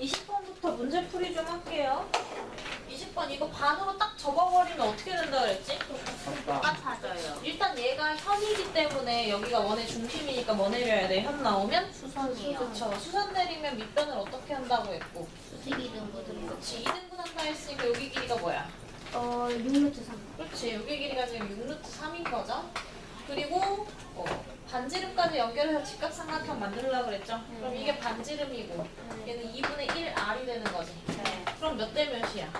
20번부터 문제 풀이 좀 할게요. 20번 이거 반으로 딱 접어버리면 어떻게 된다 그랬지? 똑같아져요. 일단 얘가 현이기 때문에 여기가 원의 중심이니까 뭐 내려야 돼? 현 나오면? 수선이요. 그쵸. 수선 내리면 밑변을 어떻게 한다고 했고. 수직이 등분을. 그치. 2등분 한다 했으니까 여기 길이가 뭐야? 어, 6루트 3. 그렇지. 여기 길이가 지금 6루트 3인 거죠. 그리고 어, 반지름까지 연결해서 직각삼각형 만들려고 그랬죠. 그럼 이게 반지름이고 얘는 2분의 1r이 되는 거지. 네. 그럼 몇 대 몇이야?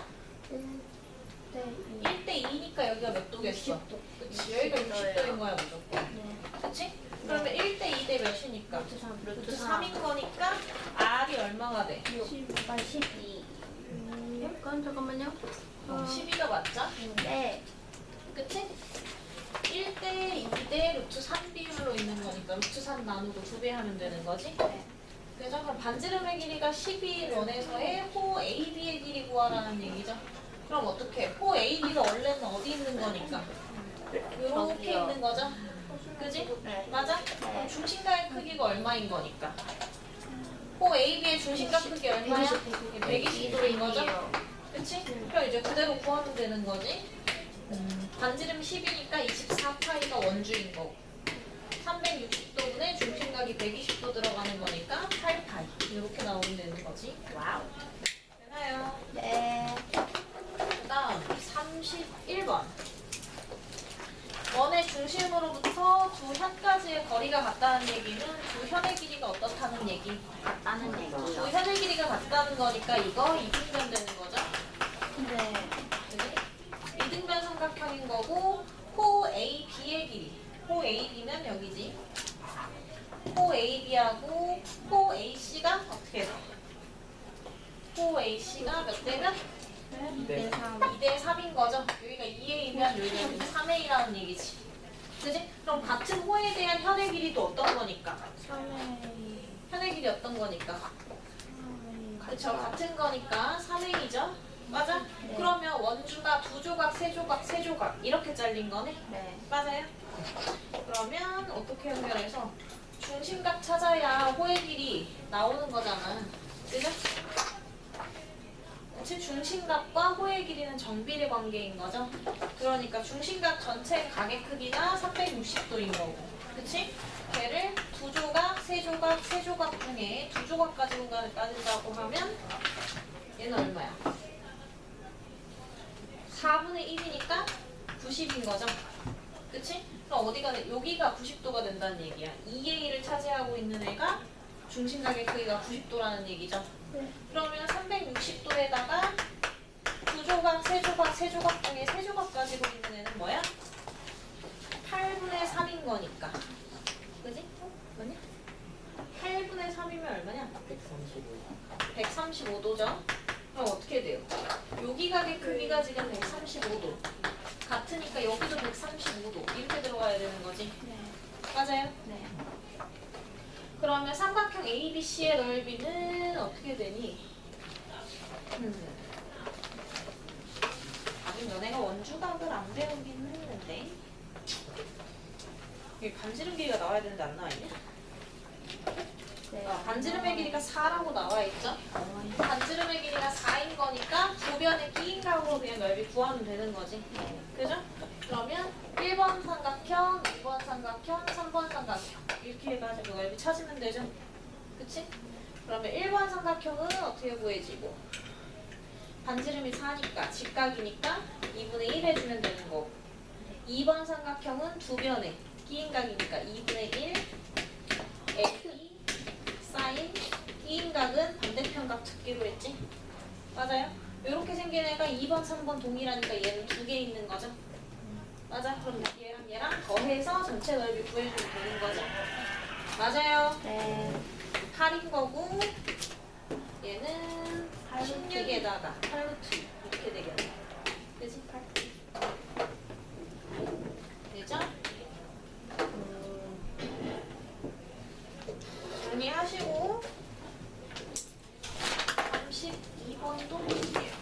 1대 1대 2니까 여기가 몇 도겠어? 60도. 그치. 여기가 60도인 거야 무조건. 네. 그치? 그러면 1대 2대 몇이니까? 루트 3. 루트 3인 거니까 r이 얼마가 돼? 10. 아, 12. 음, 잠깐만요. 어, 12가 맞죠? 네. 그치? 1대 2대 루트 3 비율로 있는 거니까 루트 3 나누고 2배 하면 되는 거지? 네. 그래서 그럼 반지름의 길이가 12인 원에서의 호 AB의 길이 구하라는 얘기죠. 그럼 어떻게? 호 AB가 원래는 어디 있는 거니까? 이렇게. 있는 거죠? 그지? 네. 맞아? 그럼 중심각의 크기가 얼마인 거니까? 호 AB의 중심각 크기 얼마야? 120도인 거죠? 그치? 그럼 이제 그대로 구하면 되는 거지. 음, 반지름 10이니까 24파이가 원주인 거고. 360도분에 중심각이 120도 들어가는 거니까 8파이. 이렇게 나오면 되는 거지. 와우. 되나요? 네. 그 다음 31번. 원의 중심으로부터 두 현까지의 거리가 같다는 얘기는 두 현의 길이가 어떻다는 얘기? 같다는 두 얘기요. 현의 길이가 같다는 거니까 이거 이등변 되는 거죠? 네. 삼각형인 거고 호 AB의 길이 호 AB면 여기지 호 AB하고 호 AC가 어떻게 돼? 호 AC가 몇 대면? 2대 3. 2대 3인 거죠? 여기가 2A면 여기가 3A라는 얘기지 그지? 그럼 같은 호에 대한 현의 길이도 어떤 거니까? 3회. 현의 길이 어떤 거니까? 그쵸 같은 거니까 3A죠? 맞아? 네. 그러면 원주가 두 조각, 세 조각, 세 조각 이렇게 잘린 거네? 네. 맞아요? 그러면 어떻게 연결해서 중심각 찾아야 호의 길이 나오는 거잖아. 그죠? 그치? 중심각과 호의 길이는 정비례 관계인 거죠? 그러니까 중심각 전체 각의 크기가 360도인 거고. 그치? 걔를 두 조각, 세 조각, 세 조각 중에 두 조각까지 공간을 따진다고 하면 얘는 얼마야? 4분의 1이니까 90인 거죠? 그치? 그럼 어디가, 돼? 여기가 90도가 된다는 얘기야. 2A를 차지하고 있는 애가 중심각의 크기가 90도라는 얘기죠. 네. 그러면 360도에다가 두 조각, 세 조각, 세 조각 중에 세 조각 가지고 있는 애는 뭐야? 8분의 3인 거니까. 그지? 어? 맞냐? 8분의 3이면 얼마냐? 135도죠? 그럼 어떻게 돼요? 여기 각의 크기가 지금 135도. 같으니까 여기도 135도. 이렇게 들어가야 되는 거지. 네. 맞아요? 네. 그러면 삼각형 ABC의 넓이는 어떻게 되니? 음. 아직 너네가 원주각을 안 배우긴 했는데 여기 반지름 길이가 나와야 되는데 안 나와 있네? 네. 아, 반지름의 길이가 4라고 나와 있죠? 반지름의 길이가 4인 거니까 도변의 끼인 각으로 그냥 넓이 구하면 되는 거지. 그죠? 그러면 1번 삼각형, 2번 삼각형, 3번 삼각형 이렇게 해가지고 넓이 찾으면 되죠? 그치? 그러면 1번 삼각형은 어떻게 구해지고 반지름이 4니까 직각이니까 2분의 1 해주면 되는 거고 2번 삼각형은 두 변에 끼인 각이니까 2분의 1 F2 사인 끼인각은 반대편 각 찾기로 했지? 맞아요? 이렇게 생긴 애가 2번, 3번 동일하니까 얘는 두 개 있는 거죠? 맞아? 그럼 얘랑 얘랑 더해서 전체 넓이 구해주면 되는 거죠? 맞아요? 네. 8인 거고 얘는 16에다가 8루트 이렇게 되겠네 그지? 8 되죠? 음, 정리하시고 32번도 볼게요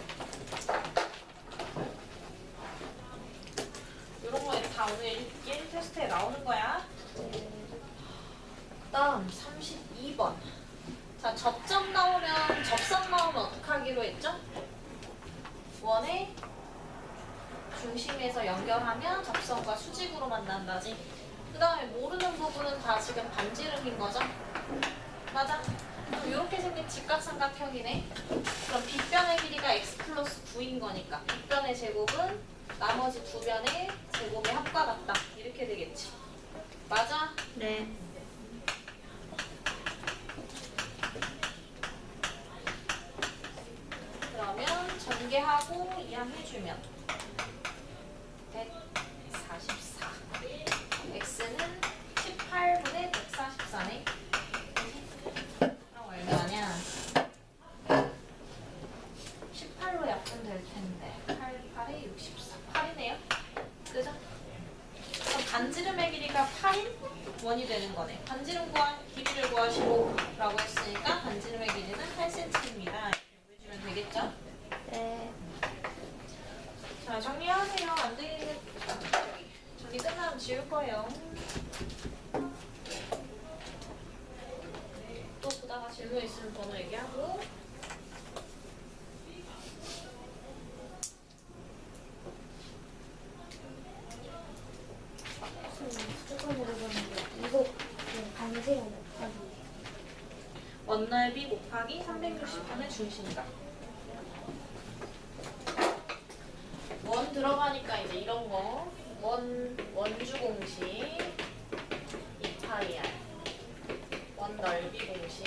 이런 거 다 오늘 게임 테스트에 나오는 거야 그 다음 32번 자, 접점 원 나오면 접선 어떡하기로 했죠? 원의 중심에서 연결하면 접선과 수직으로 만난다지. 그 다음에 모르는 부분은 다 지금 반지름인 거죠? 맞아. 그럼 이렇게 생긴 직각삼각형이네. 그럼 빗변의 길이가 x 플러스 9인 거니까 빗변의 제곱은 나머지 두 변의 제곱의 합과 같다. 이렇게 되겠지. 맞아? 네. 그러면 전개하고 이항해주면 144 x는 18분의 144네 그럼 얼마냐 18로 약분될 텐데 8, 8에 64 8이네요 그죠? 그럼 반지름의 길이가 8인 원이 되는 거네 반지름 구하, 길이를 구하시고 라고 했으니까 반지름의 길이는 8cm입니다 이렇게 보여주면 되겠죠? 네. 자 정리하세요. 안 되겠는 저기 정리 끝나면 지울 거예요. 또 보다가 질문 있으면 번호 얘기하고. 조금 물어보는데 이거 그 반지가 곱하기 원넓이 곱하기 360분의 중심각. 원 들어가니까 이제 이런 거. 원, 원주 공식. 2파이 r. 원 넓이 공식.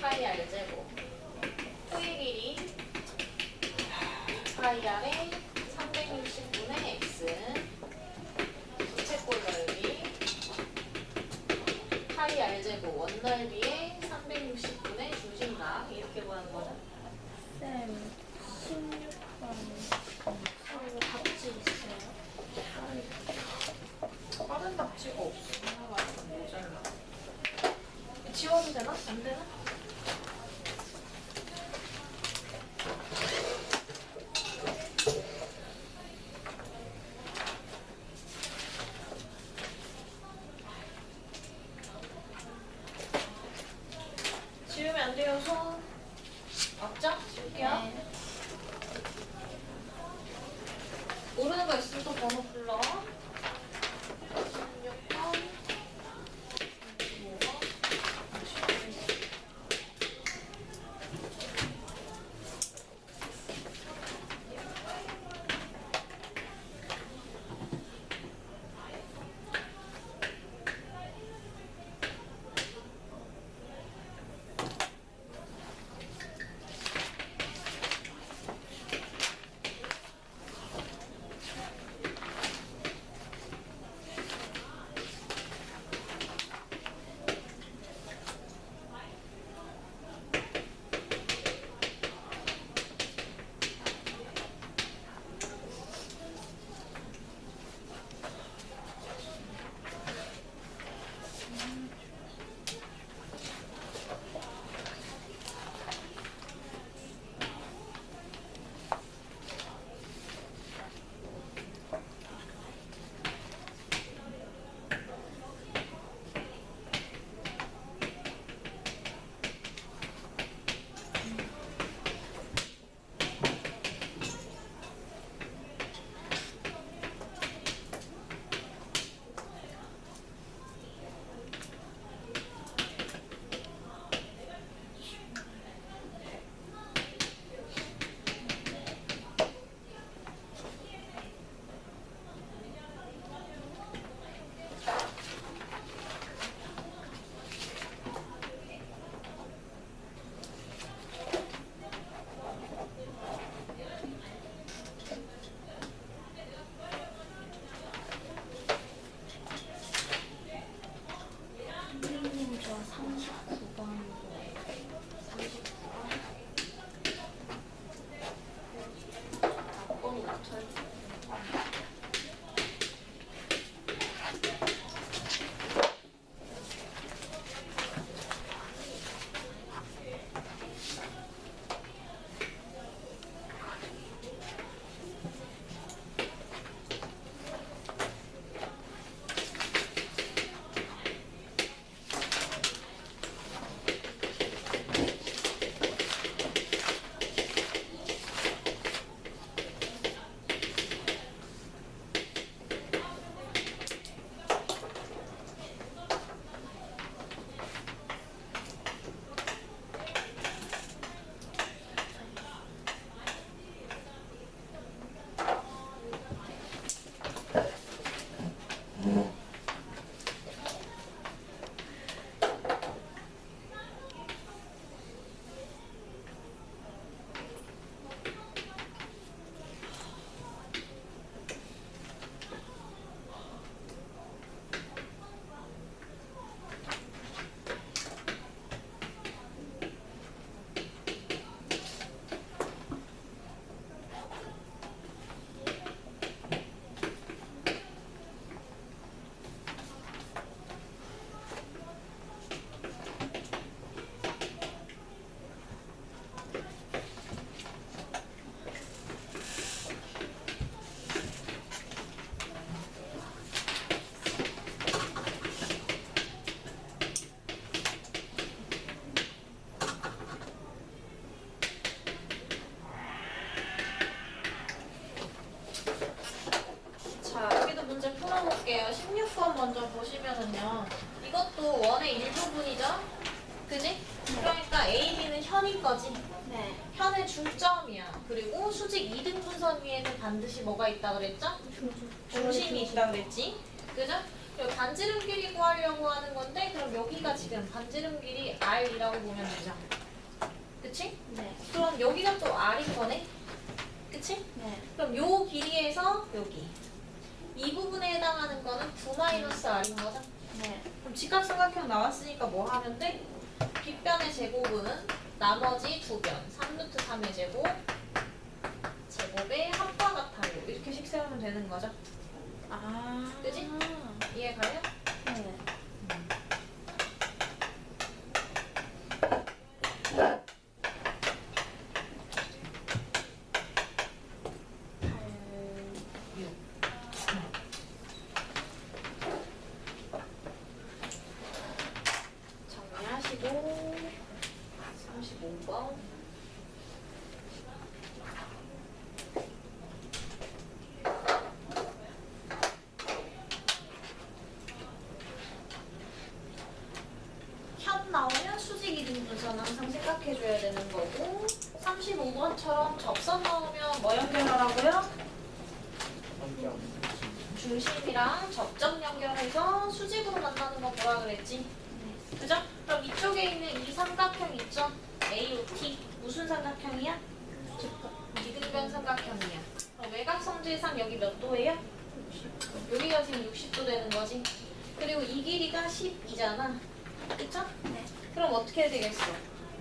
파이 r 제곱. 토의 길이. 2파이 r에 360분의 x. 부채꼴 넓이. 파이 r 제곱 원넓이에 360분의 중심각 이렇게 구하는 거죠. 쌤 16번 이거 답지 있어요? 안 되나? 지우면 안 돼요, 손. 없죠? 지울게요. 네. 모르는 거 있으면 또 번호 불러. 2등분선 위에는 반드시 뭐가 있다 그랬죠? 중심이 있다 그랬지. 그죠? 반지름 길이 구하려고 하는 건데 그럼 여기가 지금 반지름 길이 R이라고 보면 되죠. 그치? 네. 그럼 여기가 또 R인 거네. 그치? 네. 그럼 요 길이에서 여기 이 부분에 해당하는 거는 9-R인 거죠? 네. 그럼 직각 삼각형 나왔으니까 뭐 하면 돼? 빗변의 제곱은 나머지 두 변, 3루트 3의 제곱 제곱의 합과 같아요. 이렇게 식 세우면 되는 거죠. 아. 그지? 이해 가요? 네. 정리하시고 35번 현 나오면 수직 이등분선 항상 생각해줘야 되는 거고 35번처럼 접선 나오면 뭐 연결하라고요? 중심이랑 접점 연결해서 수직으로 만나는 거 뭐라 그랬지? 그죠? 그럼 이쪽에 있는 이 삼각형 있죠? AOT 무슨 삼각형이야? 이등변 삼각형이야. 그럼 외곽 성질상 여기 몇 도예요? 여기가 지금 60도 되는 거지. 그리고 이 길이가 10이잖아. 그쵸? 네. 그럼 어떻게 해야 되겠어?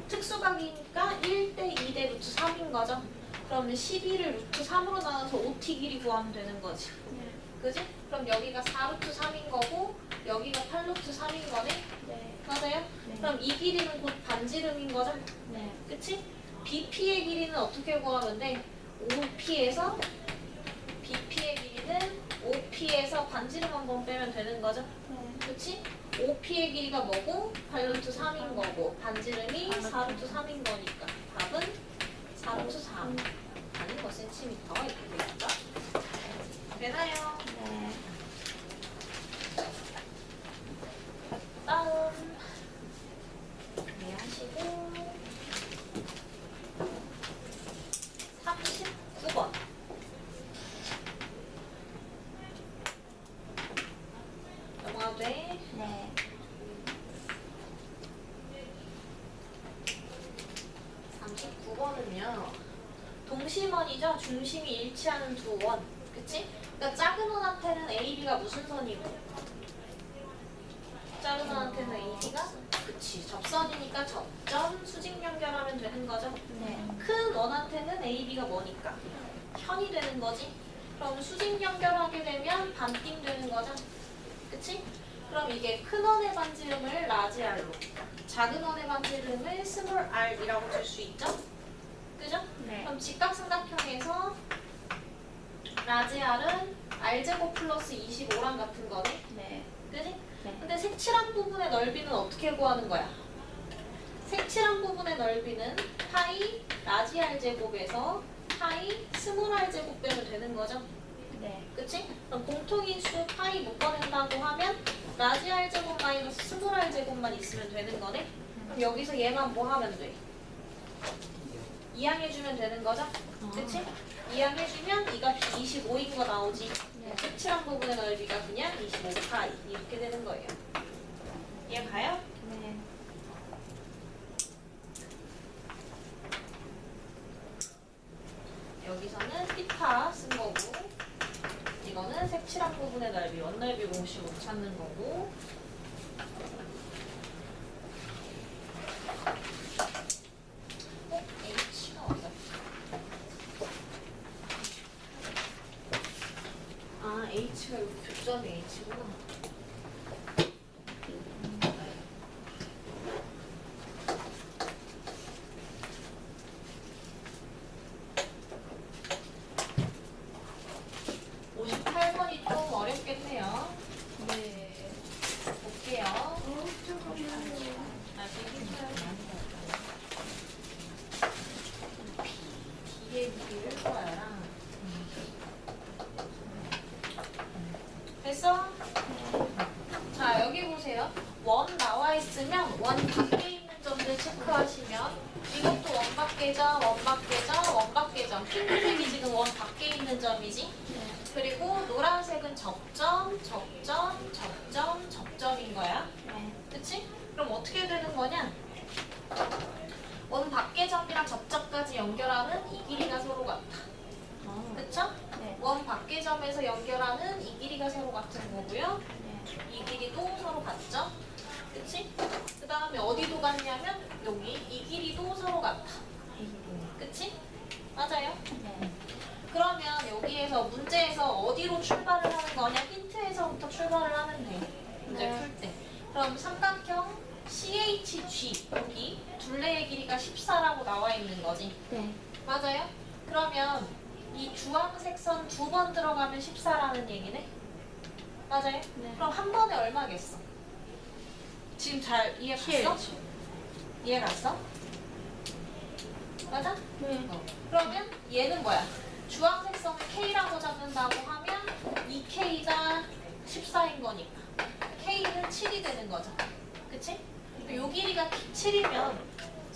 특수각이니까 1 대 2 대 루트 3인 거죠? 그러면 12를 루트 3으로 나눠서 OT 길이 구하면 되는 거지. 그지? 그럼 여기가 4루트 3인 거고 여기가 8루트 3인 거네? 네. 맞아요? 그럼 이 길이는 곧 반지름인 거죠? 네. 그치? BP의 길이는 어떻게 구하면 돼? OP에서 BP의 길이는 OP에서 반지름 한 번 빼면 되는 거죠? 그치? OP의 길이가 뭐고? 8루트 3인 거고 반지름이 4루트 3인 거니까 답은 4루트 3 아닌 거 센티미터 이렇게 되겠죠? 되나요? 네. 2D가 무슨 선이고? 짜른 선한테는 AD가 그치. 접선이니까 접점 수직 연결하면 되는 거죠? 네. 큰 원한테는 AB가 뭐니까? 현이 되는 거지? 그럼 수직 연결하게 되면 반띵 되는 거죠? 그치? 그럼 이게 큰 원의 반지름을 라지 R로 작은 원의 반지름을 스몰 R이라고 줄 수 있죠? 그죠? 네. 그럼 직각삼각형에서 라지 R은 R제곱 플러스 25랑 같은 거네 네. 그지? 네. 근데 색칠한 부분의 넓이는 어떻게 구하는 거야? 색칠한 부분의 넓이는 파이 라지 R 제곱에서 파이 스몰 R 제곱 빼면 되는 거죠. 네. 그치? 그럼 공통인수 파이 묶어낸다고 하면 라지 R 제곱 마이너스 스몰 R 제곱만 있으면 되는 거네. 그럼 여기서 얘만 뭐 하면 돼? 이항해주면 되는 거죠? 그치? 이항해주면 이 값이 25인 거 나오지. 네. 색칠한 부분의 넓이가 그냥 25파이 이렇게 되는 거예요. 이해 가요? 네. 여기서는 피타 쓴 거고 이거는 색칠한 부분의 넓이 원넓이 공식으로 찾는 거고 어? H가 어디다? 아 H가 여기 교점이 H구나 오십팔 번이좀 어렵겠네요. 네. 볼게요. 어, 잠깐만요. 아, 되게 뒤에 뒤를 거야. 됐어? 자, 여기 보세요. 원 나와 있으면 원 밖에 있는 점들 체크하시면 밖의 점, 원 밖의 점, 원 밖의 점. 핑크색이 지금 원 밖에 있는 점이지. 그리고 노란색은 접점, 접점, 접점, 접점인 거야. 네. 그치? 그럼 어떻게 되는 거냐? 점이랑 접점까지 연결하는 이 길이가 서로 같아. 어. 그쵸? 네. 원 밖의 점에서 연결하는 이 길이가 서로 같은 거고요. 네. 이 길이도 서로 같죠? 그치? 그 다음에 어디도 같냐면 여기 이 길이도 서로 같아. 그치? 맞아요? 네. 그러면 여기에서 문제에서 어디로 출발을 하는 거냐? 힌트에서부터 출발을 하면 돼. 문제 네. 풀 때. 그럼 삼각형 CHG 여기 둘레의 길이가 14라고 나와 있는 거지. 네. 맞아요? 그러면 이 주황색 선 두 번 들어가면 14라는 얘기네? 맞아요? 네. 그럼 한 번에 얼마겠어? 지금 잘 이해 갔어? 이해 갔어? 맞아? 네. 어. 그러면 얘는 뭐야? 주황색 선을 K라고 잡는다고 하면 이 K가 14인 거니까 K는 7이 되는 거죠. 그치? 요 길이가 7이면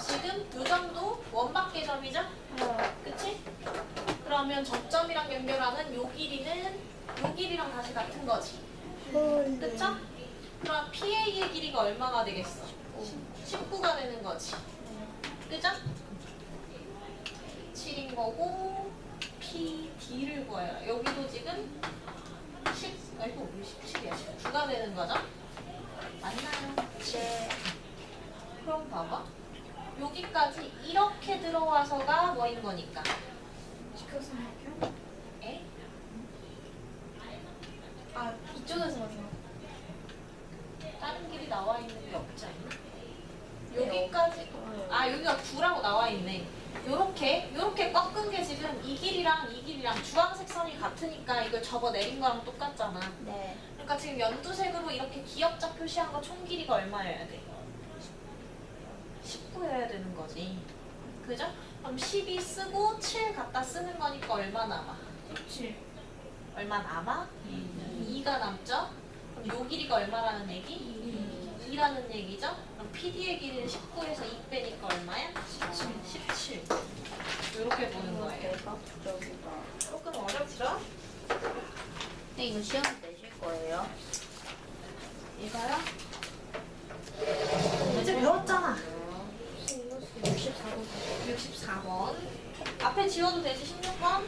지금 요 점도 원밖의 점이죠? 그치? 그러면 접점이랑 연결하는 요 길이는 요 길이랑 다시 같은 거지. 그쵸? 그럼 PA의 길이가 얼마나 되겠어? 19가 되는 거지. 그죠? 7인 거고 PD를 구해요. 여기도 지금 10, 아이고 왜 17이야? 19가 되는 거죠? 맞나요? 네. 그럼 봐봐. 여기까지 이렇게 들어와서가 뭐인 거니까. 시켜삼각형? 에? 아 이쪽에서 맞아. 다른 길이 나와 있는 게 없지 않나? 네, 여기까지 없어요. 아 여기가 9라고 나와 있네. 요렇게 요렇게 꺾은 게 지금 이 길이랑 이 길이랑 주황색 선이 같으니까 이걸 접어 내린 거랑 똑같잖아. 네. 그러니까 지금 연두색으로 이렇게 기역자 표시한 거 총 길이가 얼마여야 돼? 19여야 되는 거지. 그죠? 그럼 12 쓰고 7 갖다 쓰는 거니까 얼마 남아? 17. 얼마 남아? 2가 남죠? 그럼 요 길이가 얼마라는 얘기? 2라는 얘기죠? 그럼 PD의 길이는 19에서 2 빼니까 얼마야? 17. 17. 이렇게 보는 거예요. 조금 어렵죠? 네, 이거 시험 내실 거예요? 이거요? 이제 배웠잖아. 64번. 64번. 앞에 지워도 되지, 16번?